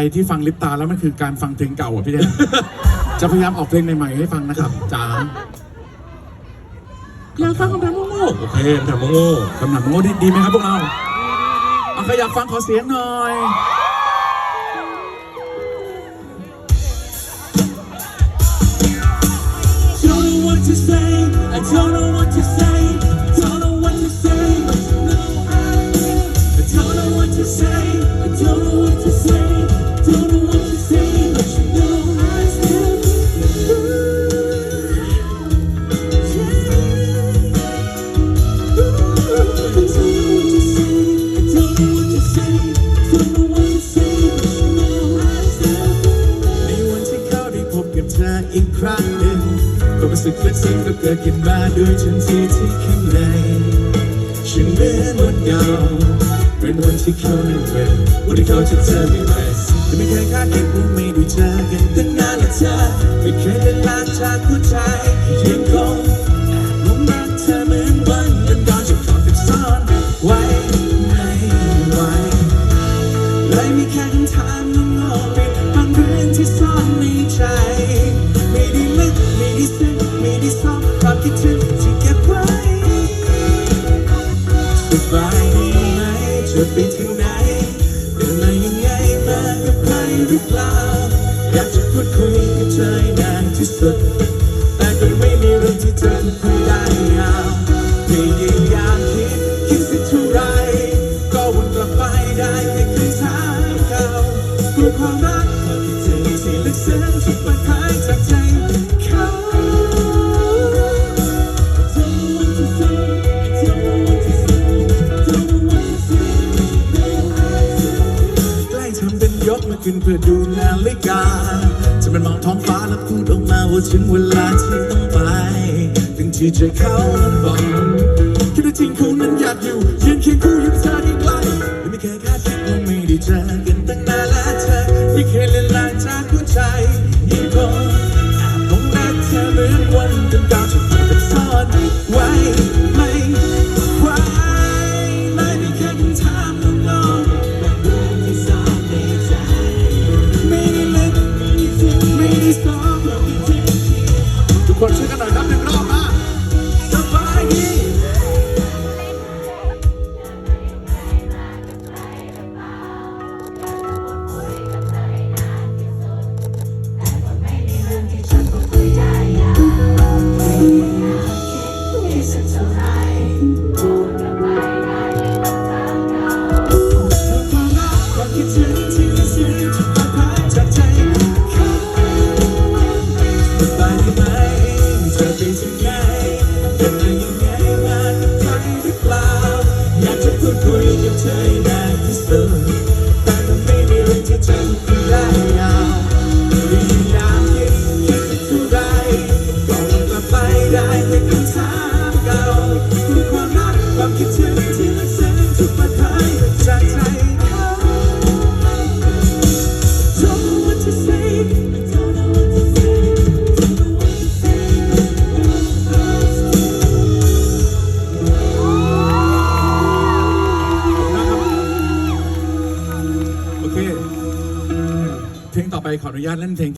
ไอที่ฟังลิปตาแล้วมันคือการฟังเพลงเก่าอะพี่แดน จะพยายามออกเพลงใหม่ๆให้ฟังนะครับจ๋าอยากฟังคำถามโง่ๆโอเคคำถามโง่คำถามโง่ดีดีไหมครับพวกเราเอาใครอยากฟังขอเสียงหน่อย ครั้งหนึ่งความรู้สึกลึกซึ้งก็เกิดขึ้นมาด้วยทันทีที่ข้างในฉันเหมือนวันเก่าเป็นวันที่เขานั้นเป็นวันที่เขาจะเจอไม่ไหวแต่ไม่เคยคาดคิดว่าไม่ได้เจอกันตั้งนานและเธอไม่เคยเดินลางจากหัวใจยังคง จะไปถึงไหนเดินมายังไงมากับใครหรือเปล่าอยากจะพูดคุยกับเธอให้นานที่สุด แต่ก็ไม่มีเรื่องที่เธอจะคุยได้ยาวพยายามคิดคิดสักเท่าไรก็วนกลับไปได้แค่คำถามเก่ากลัวความรักที่เธอที่ลึกซึ้งถูกเปิดเผยจา ขึ้นเพื่อดูนาฬิกาจะเป็นมองท้องฟ้าแล้วพูดออกมาว่าถึงเวลาที่ต้องไป ถึงที่ใจเขานั้นบอกคิดว่าจริงคู่นั้นอยากอยู่ยืนเคียงคู่อยู่กับเธอที่ใกล้ไม่เคยคาดคิดว่าไม่ได้เจอกันตั้งนานและเธอไม่เคยเล่น ขออนุญาตเล่นเพลง